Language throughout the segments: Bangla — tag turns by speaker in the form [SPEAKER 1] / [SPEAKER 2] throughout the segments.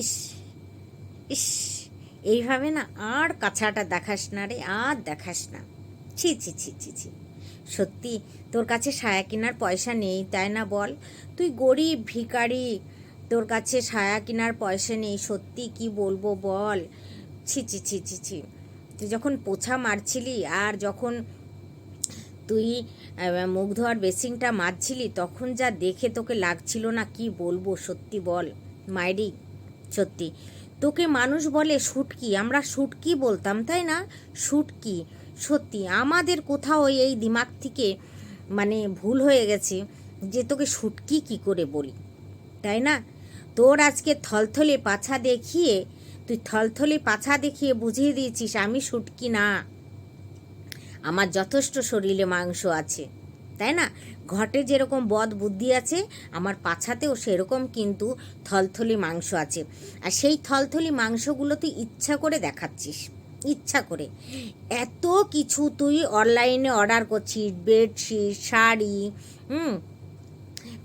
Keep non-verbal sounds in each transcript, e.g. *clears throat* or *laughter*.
[SPEAKER 1] ইস ইস, এইভাবে না আর কাছাটা দেখাস না রে, আর দেখাস না। ছি ছি ছি ছি ছি। সত্যি, তোর কাছে সায়া কেনার পয়সা নেই, তাই না বল? তুই গরিব ভিখারি, তোর কাছে সায়া কেনার পয়সা নেই, সত্যি কি বলব বল? ছি ছি ছি ছি ছি। তুই যখন পোছা মারছিলি আর যখন তুই মুখ ধোয়ার বেসিংটা মাজছিলি তখন যা দেখে তোকে লাগছিল না, কি বলব সত্যি বল? মায়েরি সত্যি। তোকে মানুষ বলে শুটকি, আমরা শুটকি বলতাম, তাই না? শুটকি, সত্যি। আমাদের কোথাও এই দিমাগ থেকে মানে ভুল হয়ে গেছে যে তোকে শুটকি কি করে বলি, তাই না? তোর আজকে থলথলে পাছা দেখিয়ে, তুই থলথলে পাছা দেখিয়ে বুঝিয়ে দিয়েছিস, আমি শুটকি না। আমার যথেষ্ট শরীরে মাংস আছে। তাই না? ঘটে যেরকম বদ বুদ্ধি আছে, আমার পাছাতেও সেরকম কিন্তু থলথলি মাংস আছে। আর সেই থলথলি মাংসগুলো তুই ইচ্ছা করে দেখাচ্ছিস, ইচ্ছা করে। এত কিছু তুই অনলাইনে অর্ডার করছিস বেডশিট শাড়ি, হুম,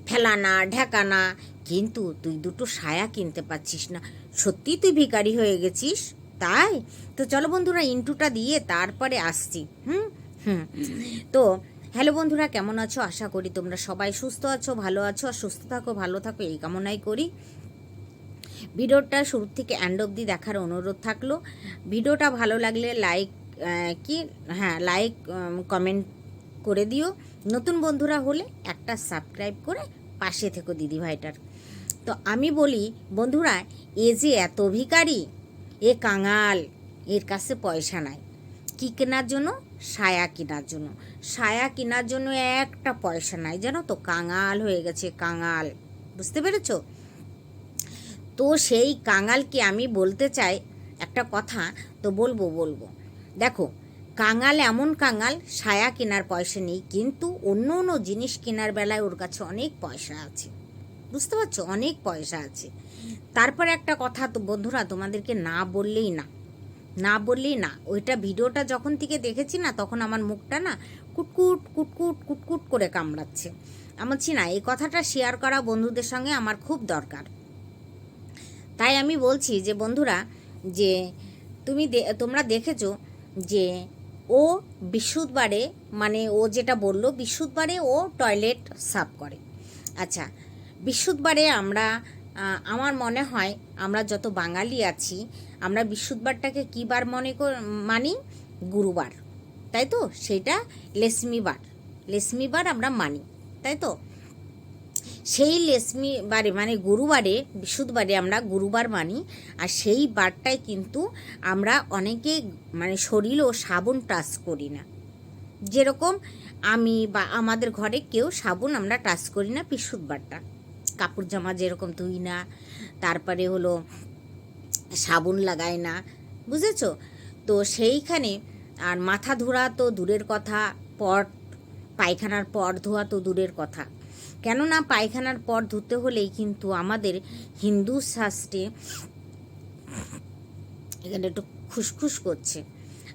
[SPEAKER 1] ফেলানা, ঢেকানা, কিন্তু তুই দুটো সায়া কিনতে পারছিস না। সত্যি তুই ভিখারি হয়ে গেছিস? তাই? তো চলো বন্ধুরা, ইন্টুটা দিয়ে তারপরে আসছি। হুম? হুম। তো হ্যালো বন্ধুরা, কেমন আছো? আশা করি তোমরা সবাই সুস্থ আছো, ভালো আছো, আর সুস্থ থাকো, ভালো থাকো, এই কামনাই করি। ভিডিওটা শুরু থেকে অ্যান্ড অবধি দেখার অনুরোধ থাকল। ভিডিওটা ভালো লাগলে লাইক কি? হ্যাঁ লাইক কমেন্ট করে দিও। নতুন বন্ধুরা হলে একটা সাবস্ক্রাইব করে পাশে থেকো দিদি ভাইটার। তো আমি বলি, বন্ধুরা, এ যে এত ভিখারি, এ কাঙাল, এর কাছে পয়সা নাই। কি কেনার জন্য? সায়া কেনার জন্য। সায়া কেনার জন্য একটা পয়সা নাই, জানো তো? কাঙাল হয়ে গেছে, কাঙাল। বুঝতে পেরেছ? তো সেই কাঙালকে আমি বলতে চাই একটা কথা, তো বলব বলব। দেখো, কাঙাল এমন কাঙাল, সায়া কেনার পয়সা নেই, কিন্তু অন্য অন্য জিনিস কেনার বেলায় ওর কাছে অনেক পয়সা আছে। বুঝতে পারছ? অনেক পয়সা আছে। তারপরে একটা কথা তো বন্ধুরা, তোমাদেরকে না বললেই না। না বললেই না। ওইটা ভিডিওটা যখন থেকে দেখেছি না, তখন আমার মুখটা না কুটকুট কুটকুট কুটকুট করে কামড়াচ্ছে। আমি বলছি না এই কথাটা শেয়ার করা বন্ধুদের সঙ্গে আমার খুব দরকার। তাই আমি বলছি যে, বন্ধুরা, যে তুমি তোমরা দেখেছ যে, ও বিশুদ্ধবারে মানে ও যেটা বলল বিশুদ্ধবারে ও টয়লেট সাফ করে। আচ্ছা বিশুদ্ধবারে আমরা আমার মনে হয় আমরা যত বাঙালি আছি, আমরা বিশুদ্ধবারটাকে কী বার মনে কর, মানি? গুরুবার। তাই তো? সেটা লেসমিবার। লেসমিবার আমরা মানি। তাই তো? সেই লেসমি বারে মানে গুরুবারে বিশুদ্ধবারে আমরা গুরুবার মানি, আর সেই বারটায় কিন্তু আমরা অনেকে মানে শরীর ও সাবুন টাচ করি না। যেরকম আমি বা আমাদের ঘরে কেউ সাবুন আমরা টাচ করি না বিশুদ্ধবারটা কাপড় জামা যেরকম ধুই না, তারপরে হলো সাবুন লাগায় না, বুঝেছ? তো সেইখানে, আর মাথা ধোয়া তো দূরের কথা, পট, পায়খানার পর ধোয়া তো দূরের কথা। কেননা পায়খানার পর ধুতে হলেই কিন্তু আমাদের হিন্দু শাস্ত্রে এখানে একটু খুসখুস করছে।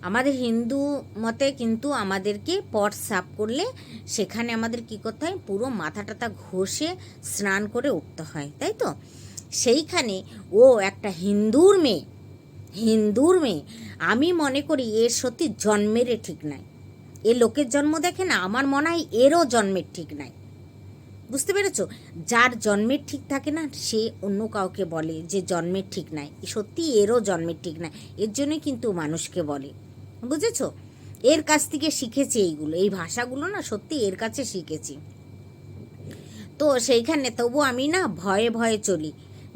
[SPEAKER 1] আমাদের হিন্দু মতে কিন্তু আমাদেরকে পট সাফ করলে সেখানে আমাদের কী করতে হয়? পুরো মাথা টাথা ঘষে স্নান করে উঠতে হয়, তাই তো? সেইখানে ও একটা হিন্দুর মেয়ে হিন্দুর মেয়ে, আমি মনে করি এর সত্যি জন্মেরই ঠিক নাই। এ লোকের জন্ম দেখে না, আমার মনে হয় এরও জন্মের ঠিক নাই। বুঝতে পেরেছ? যার জন্মের ঠিক থাকে না, সে অন্য কাউকে বলে যে জন্মের ঠিক নাই। সত্যি এরও জন্মের ঠিক নাই। এর জন্যই কিন্তু মানুষকে বলে। বুঝেছ? এর কাছ থেকে শিখেছি এইগুলো। এই ভাষাগুলো না সত্যি এর কাছে শিখেছি। তো সেইখানে তবু আমি না ভয়ে ভয়ে চলি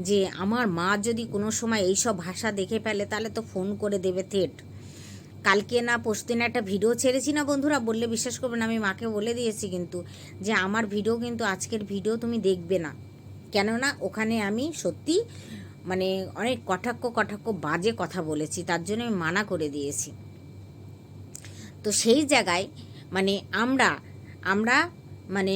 [SPEAKER 1] যে আমার মা যদি কোনো সময় এইসব ভাষা দেখে ফেলে, তাহলে তো ফোন করে দেবে থেট। কালকে না পরশুদিন একটা ভিডিও ছেড়েছি না বন্ধুরা? বললে বিশ্বাস করবে না, আমি মাকে বলে দিয়েছি কিন্তু যে আমার ভিডিও কিন্তু আজকের ভিডিও তুমি দেখবে না। কেননা ওখানে আমি সত্যি মানে অনেক কটাক্ষ কটাক্ষ বাজে কথা বলেছি, তার জন্য আমি মানা করে দিয়েছি। তো সেই জায়গায় মানে আমরা আমরা মানে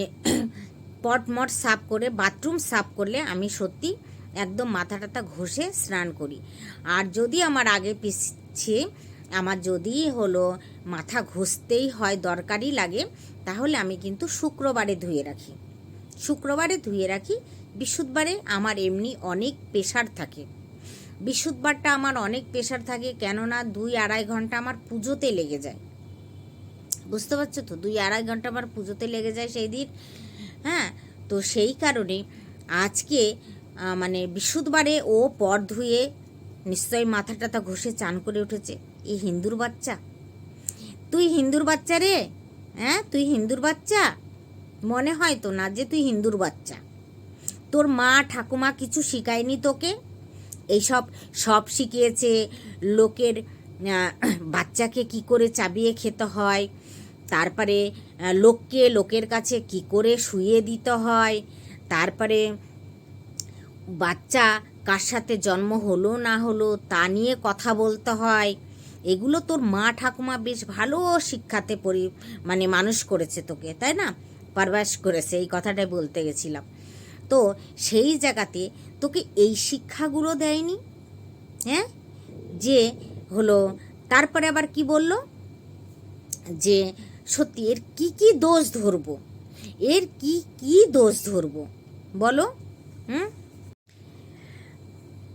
[SPEAKER 1] *clears throat* পটমট সাফ করে, বাথরুম সাফ করলে আমি সত্যি একদম মাথা টাথা ঘষে স্নান করি। আর যদি আমার আগে পিছিয়ে আমার যদি হলো মাথা ঘষতেই হয়, দরকারই লাগে, তাহলে আমি কিন্তু শুক্রবারে ধুয়ে রাখি। শুক্রবারে ধুয়ে রাখি বিশুদ্ধবারে আমার এমনি অনেক প্রেশার থাকে। বিশুদ্ধবারটা আমার অনেক প্রেশার থাকে, কেননা দুই আড়াই ঘণ্টা আমার পুজোতে লেগে যায়। বুঝতে পারছ তো? দুই আড়াই ঘণ্টা আমার পুজোতে লেগে যায় সেই দিন। হ্যাঁ তো সেই কারণে আজকে মানে বিশুদ্ধবারে ও পর ধুয়ে নিশ্চয়ই মাথা টাথা ঘষে চান করে উঠেছে। এই হিন্দুর বাচ্চা। তুই হিন্দুর বাচ্চা রে? হ্যাঁ তুই হিন্দুর বাচ্চা? মনে হয় তো না যে তুই হিন্দুর বাচ্চা। তোর মা, ঠাকুমা কিছু শিখায়নি তোকে? এইসব সব শিখিয়েছে, লোকের বাচ্চাকে কি করে চাবিয়ে খেতে হয়? তারপরে লোককে, লোকের কাছে কি করে শুয়ে দিতে হয়? তারপরে, বাচ্চা কার সাথে জন্ম হলো, না হলো, তা নিয়ে কথা বলতে হয়। এগুলো তোর মা ঠাকুমা বেশ ভালো শিক্ষাতে পরি মানে মানুষ করেছে তোকে, তাই না? পারবাস করেছে, এই কথাটাই বলতে গেছিলাম। তো সেই জায়গাতে তোকে এই শিক্ষাগুলো দেয়নি? হ্যাঁ? যে হলো, তারপরে আবার কি বলল? যে সত্যি, এর কি কি দোষ ধরবো? এর কি কি দোষ ধরবো? বলো। হুম?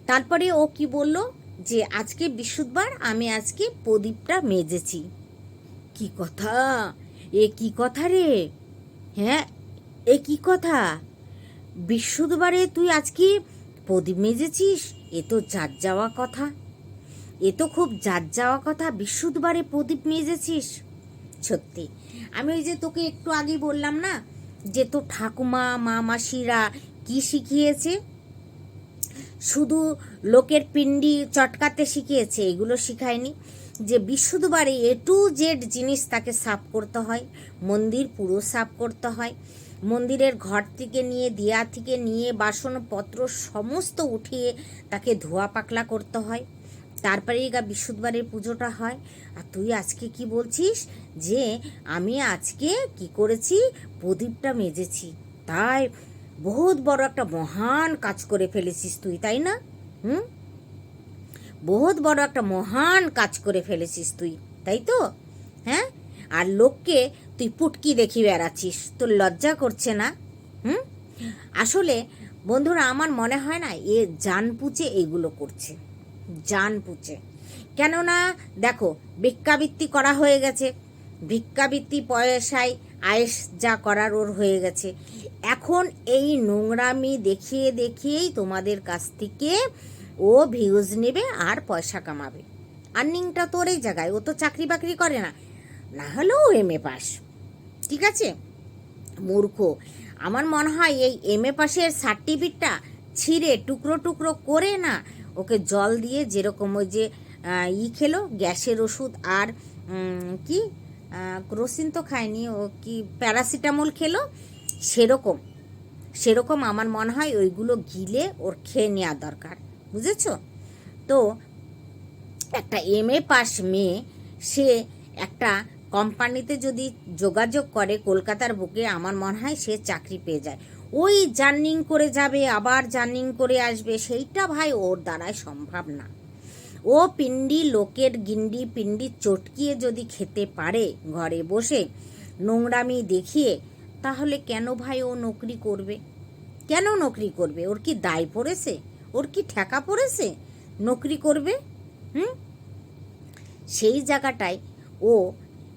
[SPEAKER 1] তারপরে ও কি বলল? যে আজকে বিশুদ্ধবার আমি আজকে প্রদীপটা মেজেছি। কি কথা? এ কি কথা রে? হ্যাঁ এ কি কথা? বিশুদ্ধবারে তুই আজকে প্রদীপ মেজেছিস? এ তো যার যাওয়া কথা। এ তো খুব যার যাওয়া কথা বিশুদ্ধবারে প্রদীপ মেজেছিস। সত্যি। আমি ওই যে তোকে একটু আগে বললাম না, যে তো ঠাকুমা মা মাসিরা কি শিখিয়েছে? শুধু লোকের পিণ্ডি চটকাতে শিখিয়েছে, এগুলো শিখায়নি। যে বিশুদ্ধবারে এ টু জেড জিনিস তাকে সাফ করতে হয়, মন্দির পুরো সাফ করতে হয়। মন্দিরের ঘর থেকে নিয়ে দিয়া থেকে নিয়ে, বাসনপত্র সমস্ত উঠিয়ে তাকে ধোয়া পাকলা করতে হয়। তারপরেই গা বিশুদ্ধবারের পুজোটা হয়। আর তুই আজকে কি বলছিস? যে আমি আজকে কি করেছি? প্রদীপটা মেজেছি। তাই বহুত বড় একটা মহান কাজ করে ফেলেছিস তুই, তাই না? হুম? বহুত বড় একটা মহান কাজ করে ফেলেছিস তুই, তাই তো? হ্যাঁ? আর লোককে তুই পুটকি দেখি বেড়াচ্ছিস, তোর লজ্জা করছে না? হুম? আসলে বন্ধুরা, আমার মনে হয় না, এ জান পুচে এগুলো করছে। জান পুচে। কেননা, দেখো, ভিক্ষাবৃত্তি করা হয়ে গেছে। ভিক্ষাবৃত্তি পয়সায় আয়েস যা করার ওর হয়ে গেছে। এখন এই নোংরামি দেখিয়ে দেখিয়েই তোমাদের কাছ থেকে ও ভিউজ নেবে আর পয়সা কামাবে। আর্নিংটা তোর এই জায়গায়, ও তো চাকরি বাকরি করে না। না হলেও এম এ পাস ঠিক আছে? মূর্খ। আমার মনে হয় এই এম এ পাশের সার্টিফিকেটটা ছিঁড়ে টুকরো টুকরো করে না ওকে জল দিয়ে যেরকম ওই যে ই খেলো, গ্যাসের ওষুধ আর কি ক্রোসিন তো খায়নি, ও কি প্যারাসিটামল খেলো, সেরকম সেরকম আমার মনে হয় ওইগুলো গিলে ওর খেয়ে নেওয়া দরকার, বুঝেছ? তো একটা এম এ পাস মেয়ে, সে একটা কোম্পানিতে যদি যোগাযোগ করে, কলকাতার বুকে আমার মনে হয় সে চাকরি পেয়ে যায়। ওই জার্নিং করে যাবে, আবার জার্নিং করে আসবে, সেইটা ভাই ওর দ্বারাই সম্ভব না। ও পিন্ডি লোকের গিন্ডি পিন্ডি চটকিয়ে যদি খেতে পারে ঘরে বসে নোংরামি দেখিয়ে, তাহলে কেন ভাই ও নকরি করবে? কেন নকরি করবে? ওর কি দায় পড়েছে? ওর কি ঠেকা পড়েছে? নকরি করবে? হুম? সেই জায়গাটায় ও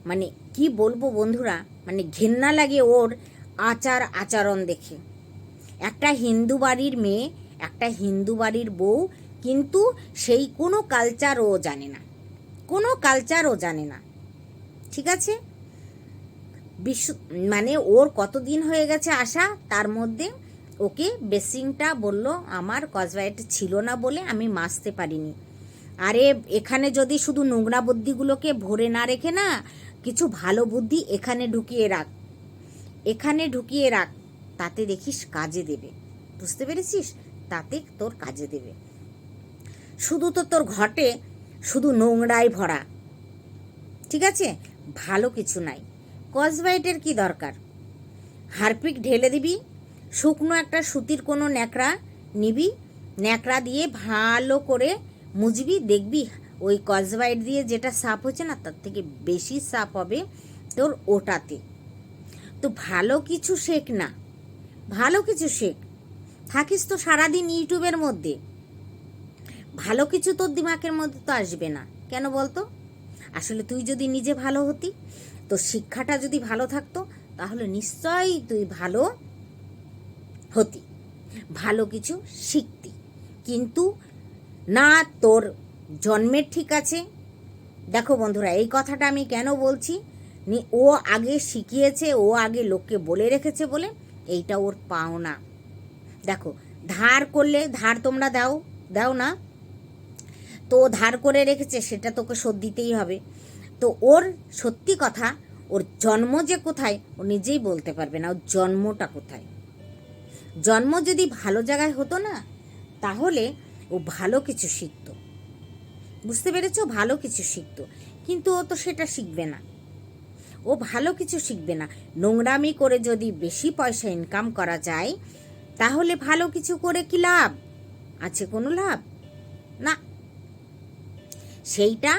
[SPEAKER 1] মানে কি বলব বন্ধুরা মানে ঘেন্না লাগে ওর আচার আচরণ দেখে। একটা হিন্দু বাড়ির মেয়ে, একটা হিন্দু বাড়ির বউ, কিন্তু সেই কোনো কালচার ও জানে না। কোনো কালচার ও জানে না। ঠিক আছে? বিশ্ব মানে ওর কতদিন হয়ে গেছে আসা তার মধ্যে ওকে বেসিংটা বলল, আমার কসবাইট ছিল না বলে আমি মাজতে পারিনি। আরে, এখানে যদি শুধু নোংরা বুদ্ধিগুলোকে ভরে না রেখে না, কিছু ভালো বুদ্ধি এখানে ঢুকিয়ে রাখ। এখানে ঢুকিয়ে রাখ, তাতে দেখিস কাজে দেবে। বুঝতে পেরেছিস? তাতে তোর কাজে দেবে। শুধু তো তোর ঘটে, শুধু নোংরাই ভরা। ঠিক আছে? ভালো কিছু নাই। কসবাইটের কি দরকার? হারপিক ঢেলে দিবি, শুকনো একটা সুতির কোনো ন্যাকড়া নিবি, ন্যাকড়া দিয়ে ভালো করে মুজবি, দেখবি ওই কসবাইট দিয়ে যেটা সাপ হচ্ছে না, তার থেকে বেশি সাপ হবে তোর ওটাতে। তো ভালো কিছু শেখ না। ভালো কিছু শেখ। থাকিস তো সারাদিন ইউটিউবের মধ্যে। ভালো কিছু তোর দিমাগের মধ্যে তো আসবে না। কেন বলতো? আসলে তুই যদি নিজে ভালো হতি তো শিক্ষাটা যদি ভালো থাকতো, তাহলে নিশ্চয়ই তুই ভালো হতি। ভালো কিছু শিখতি। কিন্তু না, তোর জন্মের ঠিক আছে। দেখো বন্ধুরা, এই কথাটা আমি কেন বলছি? ও আগে শিখিয়েছে, ও আগে লোককে বলে রেখেছে বলে এইটা ওর পাওনা। দেখো, ধার করলে ধার তোমরা দাও দাও না। তো ধার করে রেখেছে, সেটা তোকে শোধ দিতেই হবে। তো ওর সত্যি কথা, ওর জন্ম যে কোথায়, ও নিজেই বলতে পারবে না, ওর জন্মটা কোথায়। জন্ম যদি ভালো জায়গায় হতো না, তাহলে ও ভালো কিছু শিখতো। বুঝতে পেরেছ? ভালো কিছু শিখতো। কিন্তু ও তো সেটা শিখবে না। ও ভালো কিছু শিখবে না। নোংরামি করে যদি বেশি পয়সা ইনকাম করা যায়, তাহলে ভালো কিছু করে কি লাভ? আছে কোনো লাভ? না। সেইটা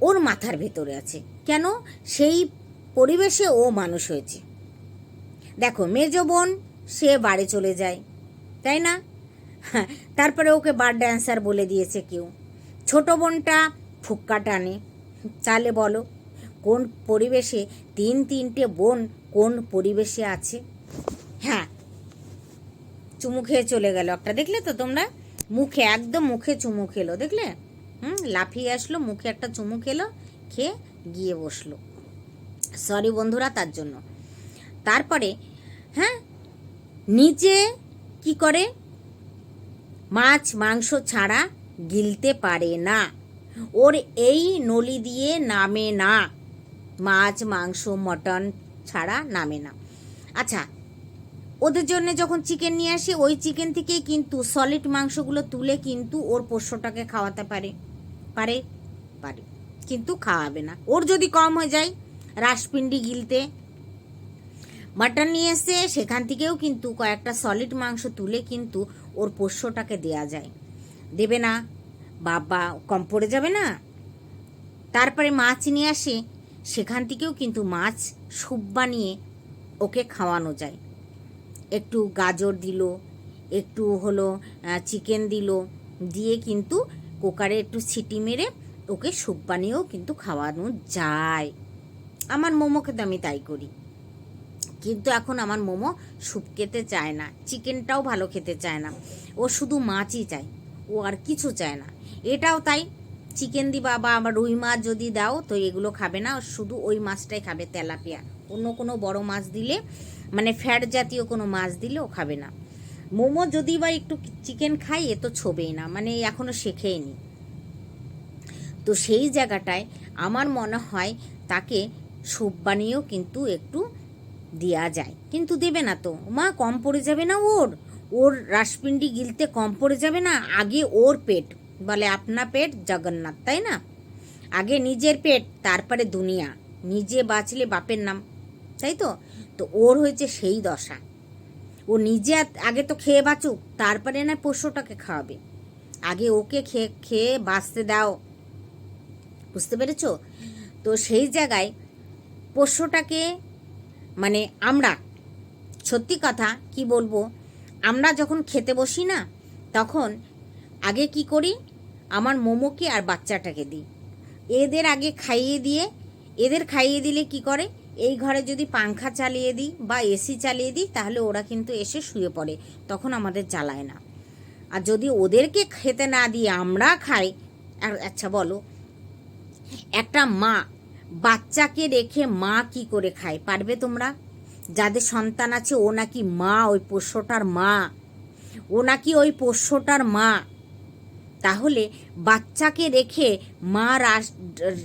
[SPEAKER 1] ওর মাথার ভেতরে আছে। কেন? সেই পরিবেশে ও মানুষ হয়েছে। দেখো, মেজ বোন, সে বাড়ি চলে যায়, তাই না? তারপরে ওকে বার ড্যান্সার বলে দিয়েছে কেউ। ছোট বোনটা ফুক্কা টানে। তাহলে বলো। কোন পরিবেশে তিন তিনটে বোন কোন পরিবেশে আছে? হ্যাঁ চুমু খেয়ে চলে গেল একটা, দেখলে তো তোমরা? মুখে, একদম মুখে চুমু খেলো, দেখলে? হুম, লাফিয়ে আসলো, মুখে একটা চুমু খেলো, খেয়ে গিয়ে বসল। সরি বন্ধুরা, তার জন্য। তারপরে হ্যাঁ নিজে কি করে? মাছ, মাংস ছাড়া গিলতে পারে না। ওর এই নলি দিয়ে নামে না। মাছ, মাংস, মটন ছাড়া নামে না। আচ্ছা ওদের জন্য যখন চিকেন নিয়ে আসে, ওই চিকেন থেকেই কিন্তু সলিড মাংসগুলো তুলে কিন্তু ওর পোষ্যটাকে খাওয়াতে পারে। পারে? পারে। কিন্তু খাওয়াবে না। ওর যদি কম হয়ে যায়, রাসপিন্ডি গিলতে, মাটন নিয়ে এসে সেখান থেকেও কিন্তু কয়েকটা সলিড মাংস তুলে কিন্তু ওর পোষ্যটাকে দেয়া যায়। দেবে না, বাবা কম পড়ে যাবে না। তারপরে মাছ নিয়ে আসে সেখান থেকেও কিন্তু মাছ স্যুপ বানিয়ে ওকে খাওয়ানো যায়। একটু গাজর দিল, একটু হলো চিকেন দিল, দিয়ে কিন্তু কুকারে একটু সিটি মেরে ওকে স্যুপ বানিয়েও কিন্তু খাওয়ানো যায়। আমার মোমোকে তো আমি তাই করি। কিন্তু এখন আমার মোমো স্যুপ খেতে চায় না চিকেনটাও ভালো খেতে চায় না। ও শুধু মাছই চায়, ও আর কিছু চায় না। এটাও তাই চিকেন দিবা বা রুই মাছ যদি দাও, তো এগুলো খাবে না। শুধু ওই মাছটাই খাবে, তেলাপিয়া। অন্য কোনো বড় মাছ দিলে মানে ফ্যাট জাতীয় কোনো মাছ দিলে ও খাবে না। মোমো যদি বা একটু চিকেন খাই, এ তো ছোবেই না মানে এখনও শেখেইনি। তো সেই জায়গাটায় আমার মনে হয় তাকে স্যুপ বানিয়েও কিন্তু একটু দেওয়া যায়। কিন্তু দেবে না তো। মা, কম পড়ে যাবে না ওর? ওর রাসপিন্ডি গিলতে কম পড়ে যাবে না? আগে ওর পেট বলে, আপনা পেট জগন্নাথ, তাই না? আগে নিজের পেট, তারপরে দুনিয়া। নিজে বাঁচলে বাপের নাম, তাই তো? তো ওর হয়েছে সেই দশা। ও নিজে আগে তো খেয়ে বাঁচুক, তারপরে না পোষ্যটাকে খাওয়াবে। আগে ওকে খেয়ে খেয়ে বাঁচতে দাও। বুঝতে পেরেছ? তো সেই জায়গায় পোষ্যটাকে মানে আমরা, সত্যি কথা কি বলব? আমরা যখন খেতে বসি না, তখন আগে কি করি? আমার মোমোকে আর বাচ্চাটাকে দিই। এদের আগে খাইয়ে দিয়ে, এদের খাইয়ে দিলে কি করে? এই ঘরে যদি পাংখা চালিয়ে দিই বা এসি চালিয়ে দিই, তাহলে ওরা কিন্তু এসে শুয়ে পড়ে, তখন আমাদের জ্বালায় না। আর যদি ওদেরকে খেতে না দিয়ে আমরা খাই, আর আচ্ছা বলো, একটা মা, বাচ্চাকে রেখে মা কি করে খায়? পারবে তোমরা? যাদের সন্তান আছে, ও নাকি মা, ওই পোষ্যটার মা। ও নাকি ওই পোষ্যটার মা। তাহলে বাচ্চাকে রেখে মা রাস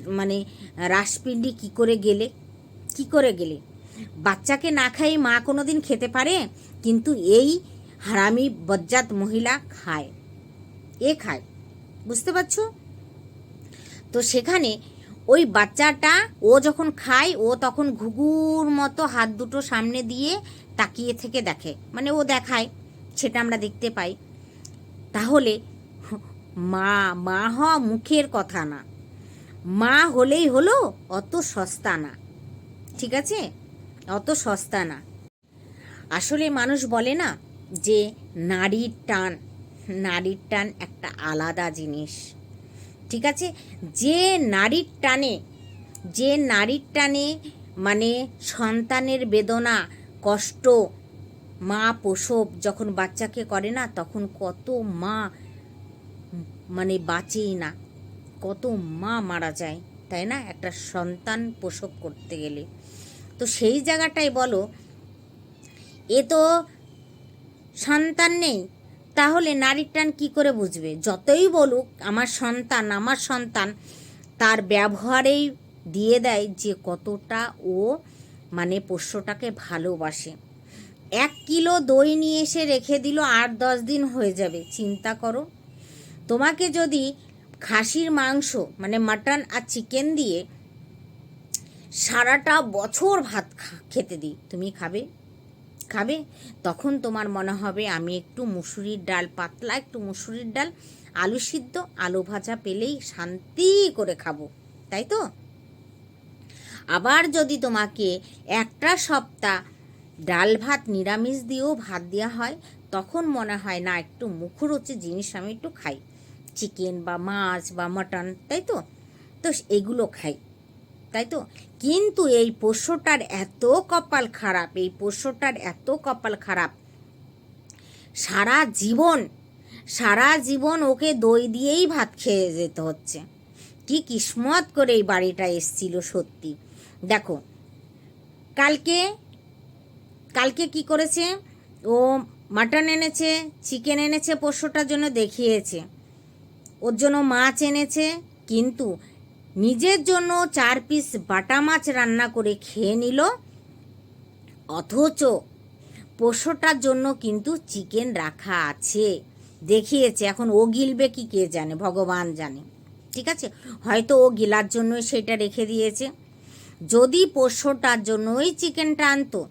[SPEAKER 1] মানে রাসপিন্ডি কি করে গেলে? কি করে গেলে? বাচ্চাকে না খাই মা কোনো দিন খেতে পারে? কিন্তু এই হারামি বজ্জাত মহিলা খায়। এ খায়। বুঝতে পারছ? তো সেখানে ওই বাচ্চাটা ও যখন খায়, ও তখন ঘুঘুর মতো হাত দুটো সামনে দিয়ে তাকিয়ে থেকে দেখে। মানে ও দেখায়, সেটা আমরা দেখতে পাই। তাহলে মা মা হওয়া মুখের কথা না। মা হলেই হলো অত সস্তা না। ঠিক আছে? অত সস্তা না। আসলে মানুষ বলে না যে নারীর টান নারীর টান একটা আলাদা জিনিস। ঠিক আছে? যে নারীর টানে, যে নারীর টানে মানে সন্তানের বেদনা, কষ্ট, মা প্রসব যখন বাচ্চাকে করে না, তখন কত মা মানে বাঁচেই না। কত মা মারা যায়, তাই না? একটা সন্তান প্রসব করতে গেলে। তো সেই জায়গাটাই বলো, এ তো সন্তান নেই। তাহলে নারীর টান কী করে বুঝবে? যতই বলুক, আমার সন্তান আমার সন্তান তার ব্যবহারেই দিয়ে দেয় যে কতটা ও মানে পোষ্যটাকে ভালোবাসে। এক কিলো দই নিয়ে এসে রেখে দিল আট দশ দিন হয়ে যাবে। চিন্তা করো। তোমাকে যদি খাসির মাংস মানে মাটন আর চিকেন দিয়ে সারাটা বছর ভাত খেতে দিই, তুমি খাবে? খাবে? তখন তোমার মনে হবে আমি একটু মুসুরির ডাল পাতলা, একটু মুসুরির ডাল, আলু সিদ্ধ, আলু ভাজা পেলেই শান্তি করে খাব, তাই তো? আবার যদি তোমাকে একটা সপ্তাহ ডাল ভাত নিরামিষ দিয়েও ভাত দেওয়া হয়, তখন মনে হয় না, একটু মুখরোচে জিনিস আমি একটু খাই। চিকেন বা মাছ বা মটন, তাই তো? তো এগুলো খাই, তাই তো? কিন্তু এই পোষ্যটার এত কপাল খারাপ, এই পোষ্যটার এত কপাল খারাপ। সারা জীবন সারা জীবন ওকে দই দিয়েই ভাত খেয়ে যেতে হচ্ছে। কি কিসমত করে এই বাড়িটা এসছিল সত্যি। দেখো, কালকে কালকে কি করেছে? ও মাটন এনেছে, চিকেন এনেছে, পোষ্যটার জন্য দেখিয়েছে। ওর জন্য মাছ এনেছে, কিন্তু নিজের জন্য চার পিস বাটা মাছ রান্না করে খেয়ে নিল। অথচ পোষ্যটার জন্য কিন্তু চিকেন রাখা আছে। দেখিয়েছে, এখন ও গিলবে কি কে জানে, ভগবান জানে। ঠিক আছে? হয়তো ও গিলার জন্য সেটা রেখে দিয়েছে। যদি পোষ্যটার জন্য ওই চিকেনটা আনতো,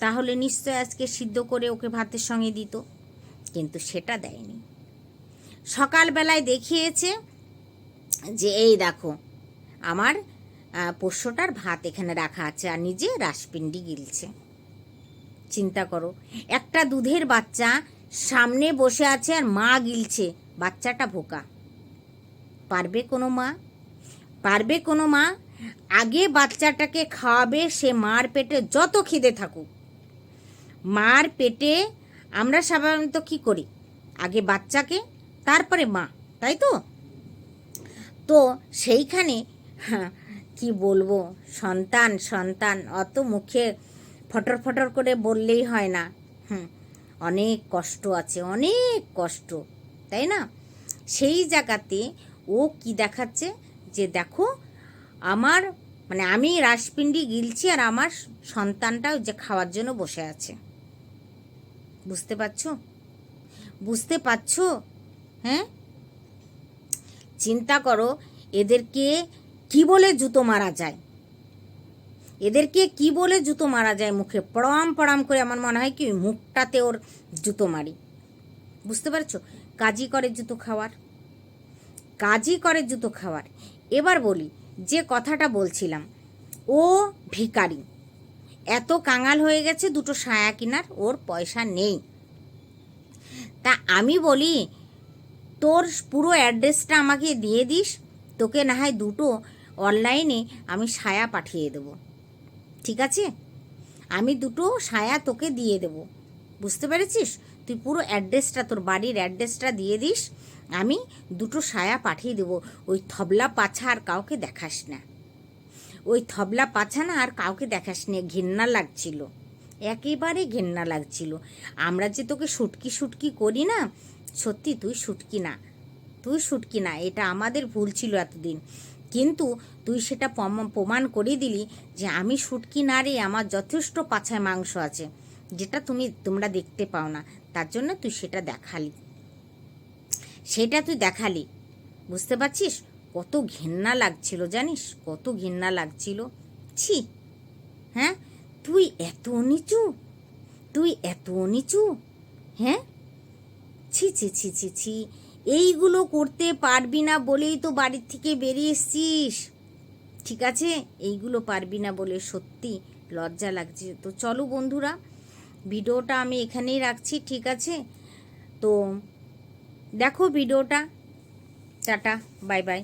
[SPEAKER 1] তাহলে নিশ্চয় আজকে সিদ্ধ করে ওকে ভাতের সঙ্গে দিত, কিন্তু সেটা দেয়নি। সকালবেলায় দেখিয়েছে যে এই দেখো, আমার পোষ্যটার ভাত এখানে রাখা আছে আর নিজে রাসপিন্ডি গিলছে। চিন্তা করো, একটা দুধের বাচ্চা সামনে বসে আছে আর মা গিলছে, বাচ্চাটা ভোকা। পারবে কোনো মা? পারবে কোনো মা? আগে বাচ্চাটাকে খাওয়াবে, সে মার পেটে যত খিদে থাকুক। মার পেটে আমরা সাধারণত কি করি? আগে বাচ্চাকে তারপরে মা তাই তো? তো সেইখানে হ্যাঁ, কি বলব? সন্তান সন্তান অত মুখে ফটর ফটর করে বললেই হয় না। হুম অনেক কষ্ট আছে অনেক কষ্ট তাই না? সেই জায়গাতে ও কি দেখাচ্ছে? যে দেখো আমার মানে আমি রাসপিন্ডি গিলছি আর আমার সন্তানটাও যে খাওয়ার জন্য বসে আছে। বুঝতে পারছ? বুঝতে পারছ? চিন্তা করো, এদেরকে কি বলে জুতো মারা যায়? এদেরকে কি বলে জুতো মারা যায় মুখে? পড়াম পড়াম করে আমার মনে হয় কি মুখটাতে ওর জুতো মারি। বুঝতে পারছ? কাজই করে জুতো খাওয়ার। কাজই করে জুতো খাওয়ার। এবার বলি, যে কথাটা বলছিলাম, ও ভিখারি। এত কাঙাল হয়ে গেছে দুটো সায়া কেনার, ওর পয়সা নেই। তা আমি বলি তোর পুরো অ্যাড্রেসটা আমাকে দিয়ে দিস। তোকে না হয় দুটো অনলাইনে আমি সায়া পাঠিয়ে দেবো। ঠিক আছে? আমি দুটো সায়া তোকে দিয়ে দেবো। বুঝতে পেরেছিস? তুই পুরো অ্যাড্রেসটা, তোর বাড়ির অ্যাড্রেসটা দিয়ে দিস। আমি দুটো সায়া পাঠিয়ে দেবো। ওই থবলা পাছা আর কাউকে দেখাস না। ওই থবলা পাছা না আর কাউকে দেখাস না। ঘেন্না লাগছিল। একেবারে ঘেন্না লাগছিল। আমরা যে তোকে শুটকি সুটকি করি না সত্যি তুই শুটকি না। তুই শুটকি না, এটা আমাদের ভুল ছিল এতদিন। কিন্তু তুই সেটা প্রমাণ করে দিলি যে আমি শুটকি না রে, আমার যথেষ্ট পাছায় মাংস আছে, যেটা তুমি, তোমরা দেখতে পাও না। তার জন্য তুই সেটা দেখালি। সেটা তুই দেখালি। বুঝতে পারছিস? কত ঘেন্না লাগছিল, জানিস? কত ঘেন্না লাগছিল। ছি। হ্যাঁ? তুই এত নিচু তুই এত নিচু হ্যাঁ? ছি ছি ছি ছি ছি। এইগুলো করতে পারবি না বলেই তো বাড়ির থেকে বেরিয়ে এসছিস। ঠিক আছে? এইগুলো পারবি না বলে সত্যি লজ্জা লাগছে। তো চলো বন্ধুরা, ভিডিওটা আমি এখানেই রাখছি, ঠিক আছে? তো দেখো ভিডিওটা। Tata, bye bye.